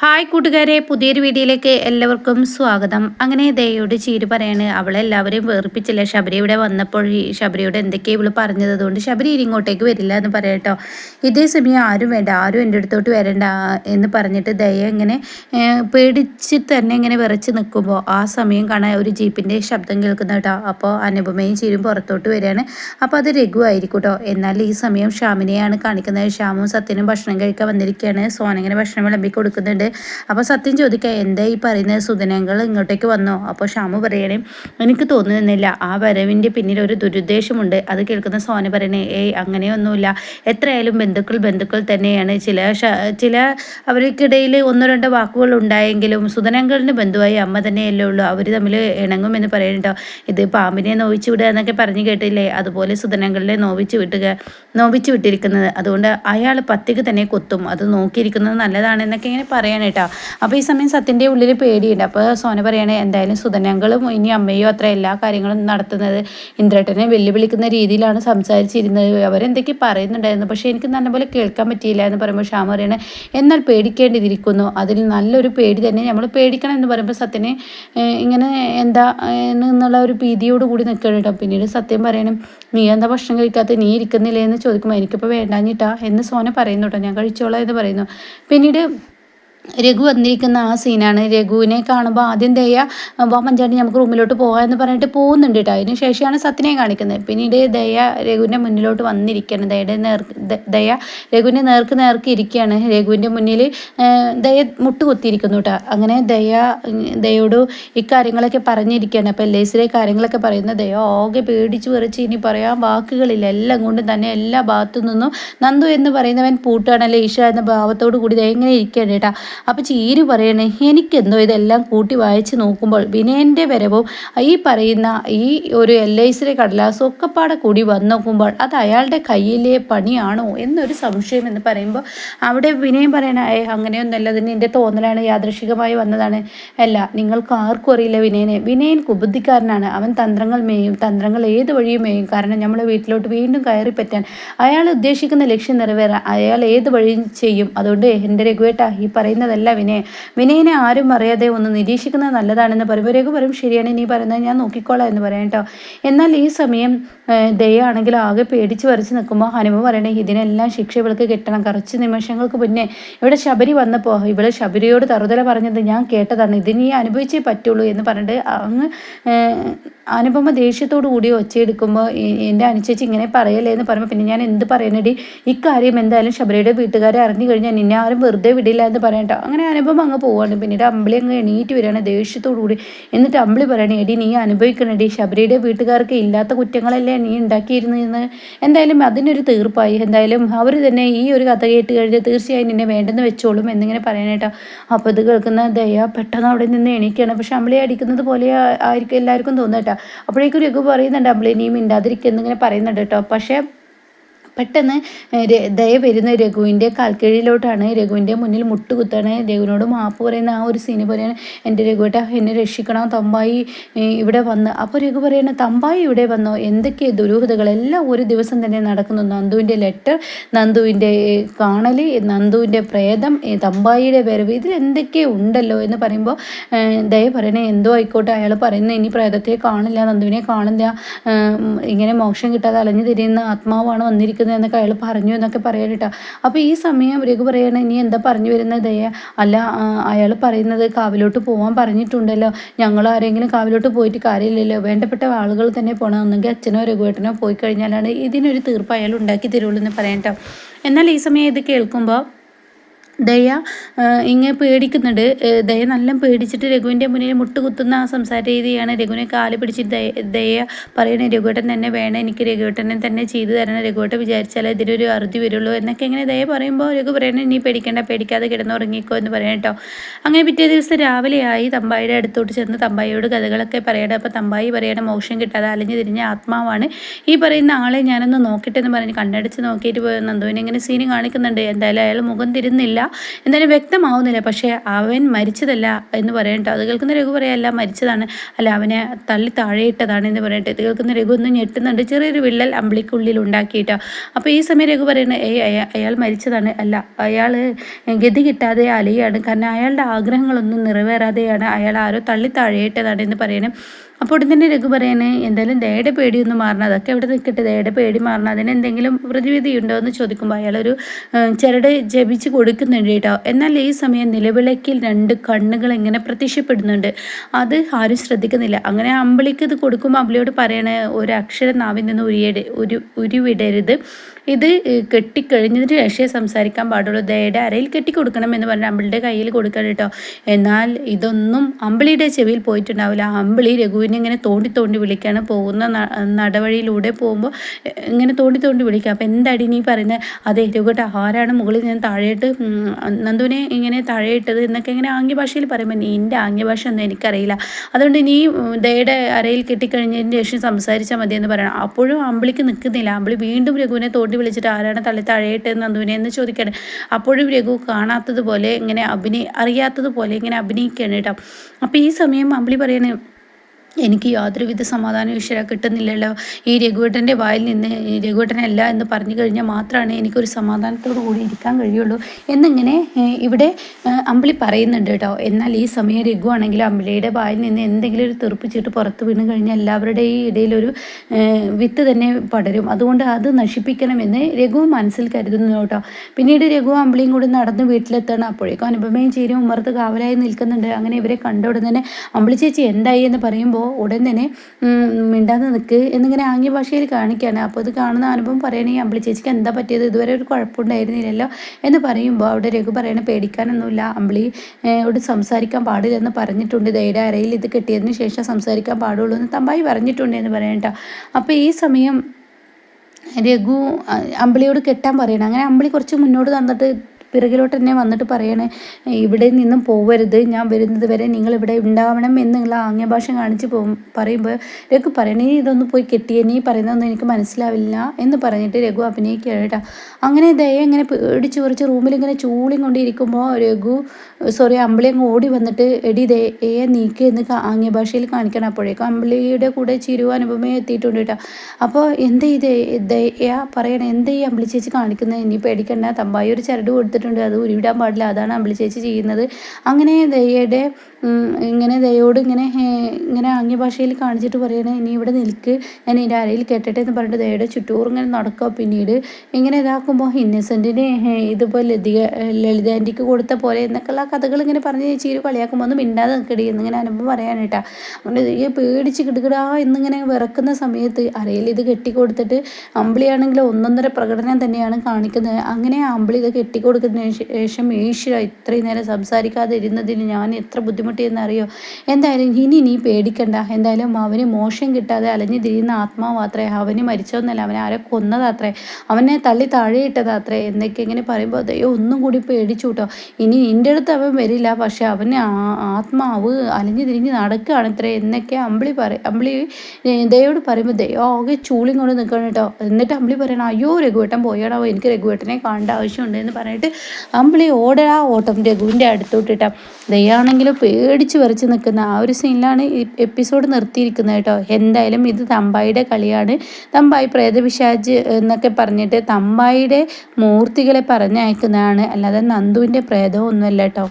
Hi കൂട്ടുകാരെ പുതിയൊരു വീഡിയോയിലേക്ക് എല്ലാവർക്കും സ്വാഗതം. അങ്ങനെ ദയോട് ചീര് പറയാണ് അവളെല്ലാവരെയും വേർപ്പിച്ചില്ല. ശബരി ഇവിടെ വന്നപ്പോൾ ശബരിയോട് എന്തൊക്കെയാണ് ഇവൾ പറഞ്ഞത്? അതുകൊണ്ട് ശബരി ഇങ്ങോട്ടേക്ക് വരില്ല എന്ന് പറയട്ടോ ഇതേ സമയം ആരും വേണ്ട ആരും എന്റെ അടുത്തോട്ട് വരണ്ട എന്ന് പറഞ്ഞിട്ട് ദയ ഇങ്ങനെ പേടിച്ച് തന്നെ ഇങ്ങനെ വിറച്ച് നിൽക്കുമ്പോൾ ആ സമയം കാണാൻ ഒരു ജീപ്പിന്റെ ശബ്ദം കേൾക്കുന്ന കേട്ടോ. അപ്പോൾ അനുപമയും ചീരും പുറത്തോട്ട് വരികയാണ്. അപ്പോൾ അത് രഘു ആയിരിക്കും കേട്ടോ എന്നാൽ ഈ സമയം ഷാമിനെയാണ് കാണിക്കുന്നത്. ഷാമും സത്യനും ഭക്ഷണം കഴിക്കാൻ വന്നിരിക്കുകയാണ്. സോനങ്ങനെ ഭക്ഷണം വിളമ്പി കൊടുക്കുന്നുണ്ട്. അപ്പോൾ സത്യം ചോദിക്കുക എന്താ ഈ പറയുന്ന സുദിനങ്ങൾ ഇങ്ങോട്ടേക്ക് വന്നോ? അപ്പോൾ ഷാമു പറയണേ എനിക്ക് തോന്നുന്നില്ല. ആ വരവിന്റെ പിന്നിൽ ഒരു ദുരുദ്ദേശമുണ്ട്. അത് കേൾക്കുന്ന സോന പറയണേ ഏയ് അങ്ങനെയൊന്നുമില്ല. എത്രയായാലും ബന്ധുക്കൾ ബന്ധുക്കൾ തന്നെയാണ്. ചില ചില അവർക്കിടയിൽ ഒന്നോ രണ്ടോ വാക്കുകൾ ഉണ്ടായെങ്കിലും സുധനങ്ങളുടെ ബന്ധുവായി അമ്മ തന്നെയല്ലേ ഉള്ളൂ. അവർ തമ്മിൽ ഇണങ്ങുമെന്ന് പറയുന്നുണ്ടോ ഇത് പാമ്പിനെ നോവിച്ചു വിടുക എന്നൊക്കെ പറഞ്ഞു കേട്ടില്ലേ? അതുപോലെ സുധനങ്ങളെ നോവിച്ചു വിട്ടുക നോവിച്ചു വിട്ടിരിക്കുന്നത്. അതുകൊണ്ട് അയാൾ പത്തിക്ക് തന്നെ കൊത്തും. അത് നോക്കിയിരിക്കുന്നത് നല്ലതാണെന്നൊക്കെ ഇങ്ങനെ പറയാൻ കേട്ടോ അപ്പോൾ ഈ സമയം സത്യന്റെ ഉള്ളിൽ പേടിയുണ്ട്. അപ്പോൾ സോന പറയാണ് എന്തായാലും സുധനങ്ങളും ഇനി അമ്മയും അത്ര എല്ലാ കാര്യങ്ങളും നടത്തുന്നത് ഇന്ദ്രേട്ടനെ വെല്ലുവിളിക്കുന്ന രീതിയിലാണ് സംസാരിച്ചിരുന്നത്. അവരെന്തൊക്കെ പറയുന്നുണ്ടായിരുന്നു? പക്ഷേ എനിക്ക് നല്ലപോലെ കേൾക്കാൻ പറ്റിയില്ല എന്ന് പറയുമ്പോൾ ഷാമ പറയാണ് എന്നാൽ പേടിക്കേണ്ടിയിരിക്കുന്നു. അതിൽ നല്ലൊരു പേടി തന്നെ നമ്മൾ പേടിക്കണം എന്ന് പറയുമ്പോൾ സത്യനെ ഇങ്ങനെ എന്താ എന്നുള്ള ഒരു ഭീതിയോട് കൂടി നിൽക്കണം കേട്ടോ. പിന്നീട് സത്യം പറയണം നീ എന്താ ഭക്ഷണം കഴിക്കാത്ത? നീ ഇരിക്കുന്നില്ലേ? എന്ന് ചോദിക്കുമ്പോൾ എനിക്കിപ്പോൾ വേണ്ടാഞ്ഞിട്ടാ എന്ന് സോന പറയുന്നു കേട്ടോ. ഞാൻ കഴിച്ചോളാം എന്ന് പറയുന്നു. പിന്നീട് രഘു വന്നിരിക്കുന്ന ആ സീനാണ് രഘുവിനെ കാണുമ്പോൾ ആദ്യം ദയ വാ നമുക്ക് റൂമിലോട്ട് പോകാം എന്ന് പറഞ്ഞിട്ട് പോകുന്നുണ്ട് കേട്ടോ അതിന് ശേഷമാണ് സത്യനെ കാണിക്കുന്നത്. പിന്നീട് ദയ രഘുവിന്റെ മുന്നിലോട്ട് വന്നിരിക്കുകയാണ്. ദയയുടെ നേർക്ക് ദയ രഘുവിന്റെ നേർക്ക് നേർക്ക് ഇരിക്കുകയാണ്. രഘുവിന്റെ മുന്നിൽ ദയ മുട്ടുകുത്തിയിരിക്കുന്നു കേട്ടോ അങ്ങനെ ദയ ദയോട് ഇക്കാര്യങ്ങളൊക്കെ പറഞ്ഞിരിക്കുകയാണ്. അപ്പോൾ എൽ ഐസിലെ കാര്യങ്ങളൊക്കെ പറയുന്ന ദയ ആകെ പേടിച്ച് വിറച്ച് ഇനി പറയാൻ വാക്കുകളില്ല. എല്ലാം കൊണ്ടും തന്നെ എല്ലാ ഭാഗത്തു നിന്നും നന്ദു എന്ന് പറയുന്നവൻ പൂട്ടാണല്ലേ ഈശ എന്ന ഭാവത്തോടു കൂടി ദയ ഇങ്ങനെ ഇരിക്കുകയാണ് കേട്ടോ അപ്പോൾ ചീരു പറയണേ എനിക്കെന്തോ ഇതെല്ലാം കൂട്ടി വായിച്ച് നോക്കുമ്പോൾ വിനയന്റെ വരവും ഈ പറയുന്ന ഈ ഒരു എൽ ഐ സിയുടെ കടലാസും ഒക്കെപ്പാടെ കൂടി വന്ന് നോക്കുമ്പോൾ അത് അയാളുടെ കയ്യിലെ പണിയാണോ എന്നൊരു സംശയം എന്ന് പറയുമ്പോൾ അവിടെ വിനയം പറയണ ഏ അങ്ങനെയൊന്നുമല്ല അതിന് എന്റെ തോന്നലാണ് യാദൃശികമായി വന്നതാണ്. അല്ല നിങ്ങൾക്ക് ആർക്കും അറിയില്ല വിനയനെ. വിനയൻ കുബുദ്ധിക്കാരനാണ്. അവൻ തന്ത്രങ്ങൾ മേയും തന്ത്രങ്ങൾ ഏത് വഴിയും മേയും. കാരണം നമ്മളെ വീട്ടിലോട്ട് വീണ്ടും കയറി പറ്റാൻ അയാൾ ഉദ്ദേശിക്കുന്ന ലക്ഷ്യം നിറവേറാൻ അയാൾ ഏത് വഴിയും ചെയ്യും. അതുകൊണ്ട് എന്റെ രഘുവേട്ട ഈ പറയുന്ന പറയുന്നതല്ല വിനയ വിനയനെ ആരും അറിയാതെ ഒന്ന് നിരീക്ഷിക്കുന്നത് നല്ലതാണെന്ന് പറയുമ്പോൾ രഘു പറയും ശരിയാണ് നീ പറയുന്നത് ഞാൻ നോക്കിക്കോളാം എന്ന് പറയാം കേട്ടോ. എന്നാൽ ഈ സമയം ദയാണെങ്കിൽ ആകെ പേടിച്ച് വരച്ച് നിൽക്കുമ്പോൾ ഹനുമ പറയണേ ഇതിനെല്ലാം ശിക്ഷ ഇവൾക്ക് കിട്ടണം. കുറച്ച് നിമിഷങ്ങൾക്ക് മുന്നേ ഇവിടെ ശബരി വന്നപ്പോൾ ഇവൾ ശബരിയോട് തറുതല പറഞ്ഞത് ഞാൻ കേട്ടതാണ്. ഇതിനി അനുഭവിച്ചേ പറ്റുള്ളൂ എന്ന് പറഞ്ഞിട്ട് അങ്ങ് അനുപമ ദേഷ്യത്തോടു കൂടി ഒച്ചയെടുക്കുമ്പോൾ എന്റെ അനുചേച്ചി ഇങ്ങനെ പറയല്ലേ എന്ന് പറയുമ്പോൾ പിന്നെ ഞാൻ എന്ത് പറയണടി? ഇക്കാര്യം എന്തായാലും ശബരിയുടെ വീട്ടുകാരെ അറിഞ്ഞു കഴിഞ്ഞാൽ നിന്നെ ആരും വെറുതെ വിടില്ല എന്ന് പറയട്ടോ അങ്ങനെ അനുപമ അങ്ങ് പോവാണ്. പിന്നീട് അമ്പിളി അങ്ങ് എണീറ്റ് വരികയാണ് ദേഷ്യത്തോടു കൂടി. എന്നിട്ട് അമ്പിളി പറയണേ എടി നീ അനുഭവിക്കണടി. ശബരിയുടെ വീട്ടുകാർക്ക് ഇല്ലാത്ത കുറ്റങ്ങളല്ലേ നീ ഉണ്ടാക്കിയിരുന്നെന്ന് എന്തായാലും അതിനൊരു തീർപ്പായി. എന്തായാലും അവർ തന്നെ ഈ ഒരു കഥ കേട്ട് കഴിഞ്ഞാൽ തീർച്ചയായും നിന്നെ വേണ്ടെന്ന് വെച്ചോളും എന്നിങ്ങനെ പറയണേട്ടോ അപ്പോൾ ഇത് കേൾക്കുന്ന ദയ പെട്ടെന്ന് അവിടെ നിന്ന് എണീക്കുകയാണ് പക്ഷെ അമ്പിളി അടിക്കുന്നത് പോലെ ആയിരിക്കും എല്ലാവർക്കും തോന്നുക അപ്പോഴേക്കും രഘു പറയുന്നുണ്ട് അമ്പിളി നീ മിണ്ടാതിരിക്കുന്നിങ്ങനെ പറയുന്നുണ്ട് കേട്ടോ. പക്ഷേ പെട്ടെന്ന് ദയ വരുന്ന രഘുവിന്റെ കാൽക്കീഴിലോട്ടാണ് രഘുവിന്റെ മുന്നിൽ മുട്ടുകുത്താണ്. രഘുവിനോട് മാപ്പ് പറയുന്ന ആ ഒരു സീന് പോലെയാണ് എന്റെ രഘുവേട്ട എന്നെ രക്ഷിക്കണം തമ്പായി ഇവിടെ വന്ന്. അപ്പോൾ രഘു പറയണ തമ്പായി ഇവിടെ വന്നോ? എന്തൊക്കെ ദുരൂഹതകൾ എല്ലാം ഒരു ദിവസം തന്നെ നടക്കുന്നു. നന്ദുവിന്റെ ലെറ്റർ നന്ദുവിന്റെ കാണൽ നന്ദുവിന്റെ പ്രേതം തമ്പായിയുടെ വരവ് ഇതിൽ എന്തൊക്കെ ഉണ്ടല്ലോ? എന്ന് പറയുമ്പോൾ ദയ പറയണേ എന്തോ ആയിക്കോട്ടെ അയാൾ പറയുന്നത് ഇനി പ്രേതത്തെ കാണില്ല നന്ദുവിനെ കാണില്ല ഇങ്ങനെ മോക്ഷം കിട്ടാതെ അലഞ്ഞു തിരിയുന്ന ആത്മാവാണ് വന്നിരിക്കുന്നത്. എന്നൊക്കെ അയാൾ പറഞ്ഞു എന്നൊക്കെ പറയാൻ കേട്ടോ. അപ്പോൾ ഈ സമയം രഘു പറയണ ഇനി എന്താ പറഞ്ഞു വരുന്നത് ദയ? അല്ല അയാൾ പറയുന്നത് കാവിലോട്ട് പോകാൻ പറഞ്ഞിട്ടുണ്ടല്ലോ. ഞങ്ങൾ ആരെങ്കിലും കാവിലോട്ട് പോയിട്ട് കാര്യമില്ലല്ലോ. വേണ്ടപ്പെട്ട ആളുകൾ തന്നെ പോകണം ഒന്നെങ്കിൽ അച്ഛനോ രഘുവേട്ടനോ പോയി കഴിഞ്ഞാലാണ് ഇതിനൊരു തീർപ്പ് അയാൾ ഉണ്ടാക്കി തരുള്ളൂ എന്ന് പറയാം കേട്ടോ. എന്നാൽ ഈ സമയം ഇത് കേൾക്കുമ്പോൾ ദയ ഇങ്ങനെ പേടിക്കുന്നുണ്ട്. ദയ നല്ല പേടിച്ചിട്ട് രഘുവിന്റെ മുന്നിൽ മുട്ടുകുത്തുന്ന ആ സംസാര രീതിയാണ് രഘുവിനെ കാൽ പിടിച്ചിട്ട് ദയ ദയ പറയണേ. രഘുവേട്ടൻ തന്നെ വേണം എനിക്ക് രഘുവേട്ടനെ തന്നെ ചെയ്തു തരണം. രഘുവേട്ടൻ വിചാരിച്ചാലേ ഇതിനൊരു അറുതി വരുള്ളൂ എന്നൊക്കെ ഇങ്ങനെ ദയ പറയുമ്പോൾ രഘു പറയണേ നീ പേടിക്കേണ്ട പേടിക്കാതെ കിടന്നുറങ്ങിക്കോ എന്ന് പറയണം കേട്ടോ. അങ്ങനെ പിറ്റേ ദിവസം രാവിലെയായി തമ്പായിയുടെ അടുത്തോട്ട് ചെന്ന് തമ്പായിയോട് കഥകളൊക്കെ പറയണം. അപ്പോൾ തമ്പായി പറയണ മോശം കിട്ടാതെ അലഞ്ഞു തിരിഞ്ഞ ആത്മാവാണ് ഈ പറയുന്ന ആളെ ഞാനൊന്ന് നോക്കിട്ടെന്ന് പറഞ്ഞ് കണ്ണടിച്ച് നോക്കിയിട്ട് പോയ. നന്ദുവിനെ ഇങ്ങനെ സീന് കാണിക്കുന്നുണ്ട്. എന്തായാലും അയാൾ മുഖം തിരുന്നില്ല. എന്തായാലും വ്യക്തമാവുന്നില്ല. പക്ഷേ അവൻ മരിച്ചതല്ല എന്ന് പറയട്ടോ അത് കേൾക്കുന്ന രഘു പറയല്ല മരിച്ചതാണ്. അല്ല അവനെ തള്ളി താഴെയിട്ടതാണ് എന്ന് പറയട്ടെ ഇത് കേൾക്കുന്ന രഘു ഒന്ന് ഞെട്ടുന്നുണ്ട്. ചെറിയൊരു വിള്ളൽ അമ്പിളിക്കുള്ളിൽ ഉണ്ടാക്കിയിട്ടോ. അപ്പോൾ ഈ സമയം രഘു പറയുന്നത് ഏയ് അയാൾ മരിച്ചതാണ്. അല്ല അയാൾ ഗതി കിട്ടാതെ അലയാണ്. കാരണം അയാളുടെ ആഗ്രഹങ്ങളൊന്നും നിറവേറാതെയാണ് അയാൾ ആരോ തള്ളി താഴെയിട്ടതാണ് എന്ന് പറയണം. അപ്പോൾ ഉടൻ തന്നെ രഘു പറയണേ എന്തായാലും ദയുടെ പേടിയൊന്നും മാറണം. അതൊക്കെ എവിടെ നിൽക്കട്ടെ? ദയുടെ പേടി മാറണം. അതിന് എന്തെങ്കിലും പ്രതിവിധി ഉണ്ടോ? എന്ന് ചോദിക്കുമ്പോൾ അയാളൊരു ചരട് ജപിച്ച് കൊടുക്കുന്നുണ്ട് കേട്ടോ. എന്നാൽ ഈ സമയം നിലവിളക്കിൽ രണ്ട് കണ്ണുകൾ എങ്ങനെ പ്രത്യക്ഷപ്പെടുന്നുണ്ട്. അത് ആരും ശ്രദ്ധിക്കുന്നില്ല. അങ്ങനെ അമ്പിളിക്ക് ഇത് കൊടുക്കുമ്പോൾ അമ്പിളിയോട് പറയണേ ഒരു അക്ഷരം നാവിൽ നിന്ന് ഉരിയട് ഒരു ഉരുവിടരുത്. ഇത് കെട്ടിക്കഴിഞ്ഞതിന് ശേഷമേ സംസാരിക്കാൻ പാടുള്ളൂ. ദയുടെ അരയിൽ കെട്ടി കൊടുക്കണം എന്ന് പറഞ്ഞാൽ അമ്പിളിയുടെ കയ്യിൽ കൊടുക്കണം കേട്ടോ. എന്നാൽ ഇതൊന്നും അമ്പിളിയുടെ ചെവിയിൽ പോയിട്ടുണ്ടാവില്ല. അമ്പിളി രഘുവിനെ ഇങ്ങനെ തോണ്ടി തോണ്ടി വിളിക്കാണ്. പോകുന്ന നടവഴിയിലൂടെ പോകുമ്പോൾ ഇങ്ങനെ തോണ്ടി തോണ്ടി വിളിക്കുക അപ്പോൾ എന്താടി നീ പറയുന്നത്? അതെ രഘുട്ട ആരാണ് മുകളിൽ ഞാൻ താഴെയിട്ട് നന്ദുവിനെ ഇങ്ങനെ താഴെയിട്ടത് എന്നൊക്കെ ഇങ്ങനെ ആംഗ്യ ഭാഷയിൽ പറയുമ്പോൾ നിന്റെ ആംഗ്യ ഭാഷ ഒന്നും എനിക്കറിയില്ല. അതുകൊണ്ട് നീ ദയുടെ അരയിൽ കെട്ടിക്കഴിഞ്ഞതിന് ശേഷം സംസാരിച്ചാൽ മതി എന്ന് പറയണം. അപ്പോഴും അമ്പിളിക്ക് നിൽക്കുന്നില്ല. അമ്പിളി വീണ്ടും രഘുവിനെ തോണ്ടി വിളിച്ചിട്ട് ആരാണ് തള്ളി താഴെയിട്ട് നന്ദുവിനെ എന്ന് ചോദിക്കണം അപ്പോഴും രഘു കാണാത്തതുപോലെ ഇങ്ങനെ അഭിനയി അറിയാത്തതുപോലെ ഇങ്ങനെ അഭിനയിക്കുകയാണ് കേട്ടോ. അപ്പോൾ ഈ സമയം അമ്പിളി പറയണേ എനിക്ക് യാതൊരുവിധ സമാധാനം ഈശ്വര കിട്ടുന്നില്ലല്ലോ. ഈ രഘുവേട്ടന്റെ വായിൽ നിന്ന് രഘുവേട്ടനല്ല എന്ന് പറഞ്ഞു കഴിഞ്ഞാൽ മാത്രമാണ് എനിക്കൊരു സമാധാനത്തോടു കൂടി ഇരിക്കാൻ കഴിയുള്ളൂ. എന്നിങ്ങനെ ഇവിടെ അമ്പിളി പറയുന്നുണ്ട് കേട്ടോ എന്നാൽ ഈ സമയം രഘു ആണെങ്കിൽ അമ്പിളിയുടെ വായിൽ നിന്ന് എന്തെങ്കിലും ഒരു തെറുപ്പിച്ചിട്ട് പുറത്ത് വീണ് കഴിഞ്ഞാൽ എല്ലാവരുടെയും ഇടയിലൊരു വിത്ത് തന്നെ പടരും. അതുകൊണ്ട് അത് നശിപ്പിക്കണമെന്ന് രഘു മനസ്സിൽ കരുതുന്നു കേട്ടോ. പിന്നീട് രഘു അമ്പിളിയും കൂടി നടന്ന് വീട്ടിലെത്തണം. അപ്പോഴേക്കും അനുപമയും ചേരും ഉമ്മർത്ത് കാവലായി നിൽക്കുന്നുണ്ട്. അങ്ങനെ ഇവരെ കണ്ടോടുന്നതിന് അമ്പിളി ചേച്ചി എന്തായി എന്ന് പറയുമ്പോൾ ഉടൻ തന്നെ മിണ്ടാതെ നിൽക്ക് എന്നിങ്ങനെ ആംഗ്യ ഭാഷയിൽ കാണിക്കുകയാണ് അപ്പോൾ ഇത് കാണുന്ന അനുഭവം പറയുകയാണെങ്കിൽ അമ്പിളി ചേച്ചിക്ക് എന്താ പറ്റിയത്? ഇതുവരെ ഒരു കുഴപ്പമുണ്ടായിരുന്നില്ലല്ലോ എന്ന് പറയുമ്പോൾ അവിടെ രഘു പറയണ പേടിക്കാനൊന്നുമില്ല. അമ്പിളി ഇവിടെ സംസാരിക്കാൻ പാടില്ലെന്ന് പറഞ്ഞിട്ടുണ്ട്. ധൈര്യ അരയിൽ ഇത് കിട്ടിയതിന് ശേഷം സംസാരിക്കാൻ പാടുള്ളൂ എന്ന് തമ്പായി പറഞ്ഞിട്ടുണ്ട് എന്ന് പറയണ്ട അപ്പോൾ ഈ സമയം രഘു അമ്പിളിയോട് കെട്ടാൻ പറയണം. അങ്ങനെ അമ്പിളി കുറച്ച് മുന്നോട്ട് തന്നിട്ട് പിറകിലോട്ട് തന്നെ വന്നിട്ട് പറയണേ ഇവിടെ നിന്നും പോവരുത്. ഞാൻ വരുന്നത് വരെ നിങ്ങൾ ഇവിടെ ഉണ്ടാവണം എന്നുള്ള ആംഗ്യഭാഷ കാണിച്ച് പോകും പറയുമ്പോൾ രഘു പറയണേ ഇതൊന്ന് പോയി കെട്ടിയേ നീ പറയുന്നതൊന്നും എനിക്ക് മനസ്സിലാവില്ല എന്ന് പറഞ്ഞിട്ട് രഘു അഭിനയിക്കുകയാണ് കേട്ടോ. അങ്ങനെ ദയ ഇങ്ങനെ പേടിച്ച് കുറച്ച് റൂമിൽ ഇങ്ങനെ ചൂളിയും കൊണ്ടിരിക്കുമ്പോൾ രഘു സോറി അമ്പിളി അങ്ങ് ഓടി വന്നിട്ട് എടി ദയെ നീക്ക് എന്ന് ആംഗ്യഭാഷയിൽ കാണിക്കണം അപ്പോഴേക്കും. അമ്പിളിയുടെ കൂടെ ചിരുവ അനുപമയും എത്തിയിട്ടുണ്ട് കേട്ടോ. അപ്പോൾ എന്ത് ഈ ദയ പറയണേ എന്ത് ഈ അമ്പിളി ചേച്ചി കാണിക്കുന്നത് ഇനി പേടിക്കണ്ട തമ്പായി ഒരു ചരട് കൊടുത്ത് എടുത്തിട്ടുണ്ട് അത് ഉരുവിടാൻ പാടില്ല. അതാണ് അമ്പിളി ചേച്ചി ചെയ്യുന്നത്. അങ്ങനെ ദയയുടെ ഇങ്ങനെ ദയോട് ഇങ്ങനെ ഇങ്ങനെ ആംഗ്യഭാഷയിൽ കാണിച്ചിട്ട് പറയണേ ഇനി ഇവിടെ നിൽക്ക്. ഞാൻ എന്റെ അരയിൽ കെട്ടട്ടെ എന്ന് പറഞ്ഞിട്ട് ദയയുടെ ചുറ്റൂർ ഇങ്ങനെ നടക്കുക പിന്നീട്. ഇങ്ങനെ ഇതാക്കുമ്പോൾ ഇന്നസെന്റിന് ഇതുപോലെ ലതിക ലളിതാന്റിക്ക് കൊടുത്ത പോലെ എന്നൊക്കെയുള്ള കഥകൾ ഇങ്ങനെ പറഞ്ഞ് ഒരു കളിയാക്കുമ്പോൾ ഒന്ന് മിണ്ടാതെ നിൽക്കടി എന്നിങ്ങനെ അനുഭവം പറയാനേട്ടാ അതുകൊണ്ട് ഈ പേടിച്ച് കിടുകിടാ എന്നിങ്ങനെ വിറക്കുന്ന സമയത്ത് അരയിൽ ഇത് കെട്ടിക്കൊടുത്തിട്ട് അമ്പിളിയാണെങ്കിൽ ഒന്നൊന്നര പ്രകടനം തന്നെയാണ് കാണിക്കുന്നത്. അങ്ങനെ അമ്പിളി ഇത് കെട്ടിക്കൊടുക്കുന്നതിന് ശേഷം ഈശ്വര ഇത്രയും നേരം സംസാരിക്കാതെ ഇരുന്നതിന് ഞാൻ എത്ര ബുദ്ധിമുട്ട് അറിയോ എന്തായാലും ഇനി നീ പേടിക്കണ്ട. എന്തായാലും അവന് മോശം കിട്ടാതെ അലഞ്ഞു തിരിയുന്ന ആത്മാവാത്രേ. അവന് മരിച്ചോന്നല്ല അവനെ ആരെ കൊന്നതാത്രേ. അവനെ തള്ളി താഴെയിട്ടതാത്രേ എന്നൊക്കെ ഇങ്ങനെ പറയുമ്പോൾ അതെയോ ഒന്നും കൂടി പേടിച്ചു കേട്ടോ ഇനി നിന്റെ അടുത്ത് അവൻ വരില്ല. പക്ഷെ അവന് ആത്മാവ് അലഞ്ഞു തിരിഞ്ഞ് നടക്കുകയാണ് ഇത്രേ എന്നൊക്കെ അമ്പിളി പറയും അമ്പിളി ദയോട് പറയുമ്പോൾ ദയോ ആകെ ചൂളിയും കൊണ്ട് നിൽക്കണം കേട്ടോ എന്നിട്ട് അമ്പിളി പറയണം അയ്യോ രഘുവേട്ടൻ പോയാടാവോ? എനിക്ക് രഘുവേട്ടനെ കാണേണ്ട ആവശ്യമുണ്ട് എന്ന് പറഞ്ഞിട്ട് അമ്പിളി ഓടാ ഓട്ടം രഘുവിന്റെ അടുത്തോട്ടിട്ട. ദയാണെങ്കിലും പേടിച്ച് വരച്ച് നിൽക്കുന്ന ആ ഒരു സീനിലാണ് ഈ എപ്പിസോഡ് നിർത്തിയിരിക്കുന്നത് കേട്ടോ. എന്തായാലും ഇത് തമ്പായിയുടെ കളിയാണ്. തമ്പായി പ്രേതപിശാജ് എന്നൊക്കെ പറഞ്ഞിട്ട് തമ്പായിയുടെ മൂർത്തികളെ പറഞ്ഞയക്കുന്നതാണ്. അല്ലാതെ നന്ദുവിന്റെ പ്രേതമൊന്നുമല്ല കേട്ടോ.